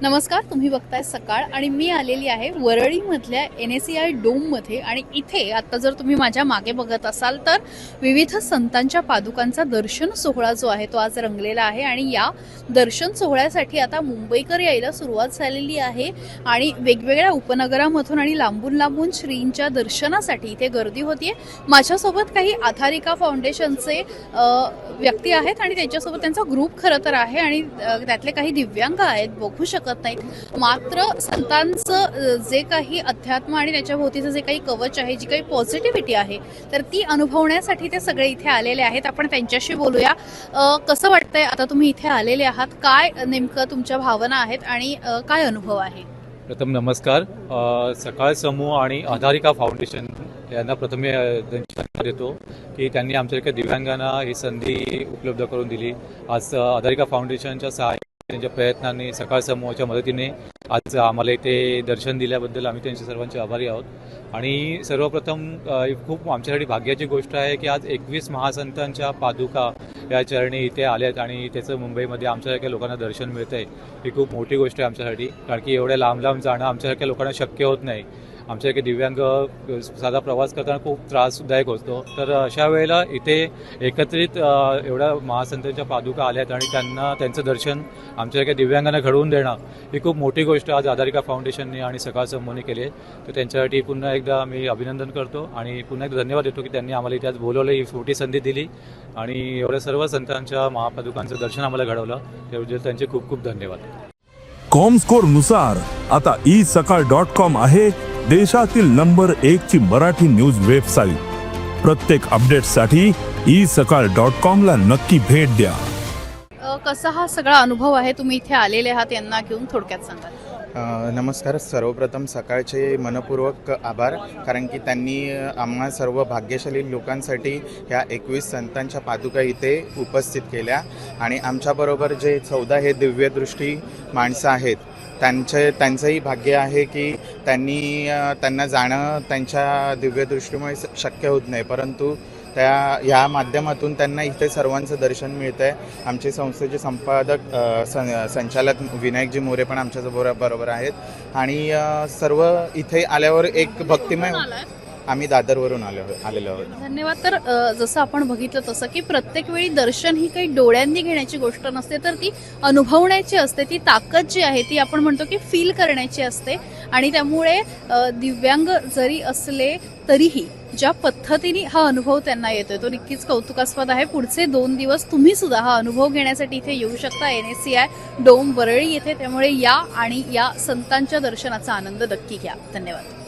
नमस्कार तुम्ही बघताय सकाळ आणि मी आलेली आहे वरळीमधल्या एन एस सी आय डोममध्ये आणि इथे आता जर तुम्ही माझ्या मागे बघत असाल तर विविध संतांच्या पादुकांचा दर्शन सोहळा जो आहे तो आज रंगलेला आहे आणि या दर्शन सोहळ्यासाठी आता मुंबईकर यायला सुरुवात झालेली आहे आणि वेगवेगळ्या उपनगरामधून आणि लांबून लांबून श्रींच्या दर्शनासाठी इथे गर्दी होतीये. माझ्यासोबत काही आधारिका फाउंडेशनचे व्यक्ती आहेत आणि त्यांच्यासोबत त्यांचा ग्रुप खरं तर आहे आणि त्यातले काही दिव्यांग आहेत. बघू शकत नाहीत मात्र संतांचं जे काही अध्यात्म आणि त्याच्याभोवतीचं जे काही कवच आहे जी काही पॉझिटिव्हिटी आहे तर ती अनुभवण्यासाठी ते सगळे इथे आलेले आहेत. आपण त्यांच्याशी बोलूया. कसं वाटतंय आता तुम्ही इथे आलेले आहात? काय नेमकं तुमच्या भावना आहेत आणि काय अनुभव आहे? प्रथम नमस्कार. सकाळ समूह आणि आधारिका फाउंडेशन यांना प्रथम मी, धन्यवाद देतो की त्यांनी आमच्यासारख्या दिव्यांगांना ही संधी उपलब्ध करून दिली. आज आधारिका फाउंडेशनच्या सहाय्य त्यांच्या प्रयत्नांनी सकाळ समूहाच्या मदतीने आज आम्हाला इथे दर्शन दिल्याबद्दल आम्ही त्यांचे सर्वांचे आभारी आहोत. आणि सर्वप्रथम खूप आमच्यासाठी भाग्याची गोष्ट आहे की आज एकवीस महासंतांच्या पादुका या चरणी इथे आल्यात आणि त्याचं मुंबईमध्ये आमच्यासारख्या लोकांना दर्शन मिळतं आहे ही खूप मोठी गोष्ट आहे आमच्यासाठी. कारण की एवढ्या लांब लांब जाणं आमच्यासारख्या लोकांना शक्य होत नाही. आमच्यासारखे दिव्यांग साधा प्रवास करताना खूप त्रासदायक होतो. तर अशा वेळेला इथे एकत्रित एवढ्या महासंतांच्या पादुका आल्या आहेत आणि त्यांना त्यांचं दर्शन आमच्यासारख्या दिव्यांगांना घडवून देणं ही खूप मोठी गोष्ट आज आधारिका फाउंडेशनने आणि सकाळ समूहने केली आहे. तर त्यांच्यासाठी पुन्हा एकदा मी अभिनंदन करतो आणि पुन्हा एकदा धन्यवाद देतो की त्यांनी आम्हाला इथे आज बोलवलं ही छोटी संधी दिली आणि एवढ्या सर्व संतांच्या महापादुकांचं दर्शन आम्हाला घडवलं. त्याबद्दल त्यांचे खूप खूप धन्यवाद. कॉम स्कोरनुसार आता ई सकाळ डॉट कॉम आहे. देशातील नंबर एक ची मराठी न्यूज वेबसाईट. प्रत्येक अपडेटसाठी ई सकाळ डॉट कॉम ला नक्की भेट द्या. कसा हा सगळा अनुभव आहे? तुम्ही इथे आलेले आहात यांना घेऊन थोडक्यात सांगा. नमस्कार. सर्वप्रथम सकाळचे मनपूर्वक आभार कारण की त्यांनी आम्हा सर्व भाग्यशाली लोकांसाठी ह्या एकवीस संतांच्या पादुका इथे उपस्थित केल्या. आणि आमच्याबरोबर जे चौदा हे दिव्यदृष्टी माणसं आहेत त्यांचे त्यांचंही भाग्य आहे की त्यांनी त्यांना जाणं त्यांच्या दिव्यदृष्टीमुळे शक्य होत नाही. परंतु त्या ह्या माध्यमातून त्यांना इथे सर्वांचं दर्शन मिळतं आहे आमचे संस्थेचे संपादक सं संचालक विनायकजी मोरे पण आमच्याबरोबर बरोबर आहेत. आणि सर्व इथे आल्यावर एक भक्तिमय आम्ही दादरवरून आलो आलेलो आहोत. धन्यवाद. तर अ, जसं आपण बघितलं तसं की प्रत्येक वेळी दर्शन ही काही डोळ्यांनी घेण्याची गोष्ट नसते तर ती अनुभवण्याची असते ती ताकद जी आहे ती आपण म्हणतो की फील करण्याची असते. आणि त्यामुळे अ, दिव्यांग जरी असले तरीही ज्या पद्धतीने हा अनुभव त्यांना येतोय तो नक्कीच कौतुकास्पद आहे. पुढचे दोन दिवस तुम्ही सुद्धा हा अनुभव घेण्यासाठी इथे येऊ शकता. N S C I dome Worli येथे त्यामुळे या आणि या संतांच्या दर्शनाचा आनंद नक्की घ्या. धन्यवाद.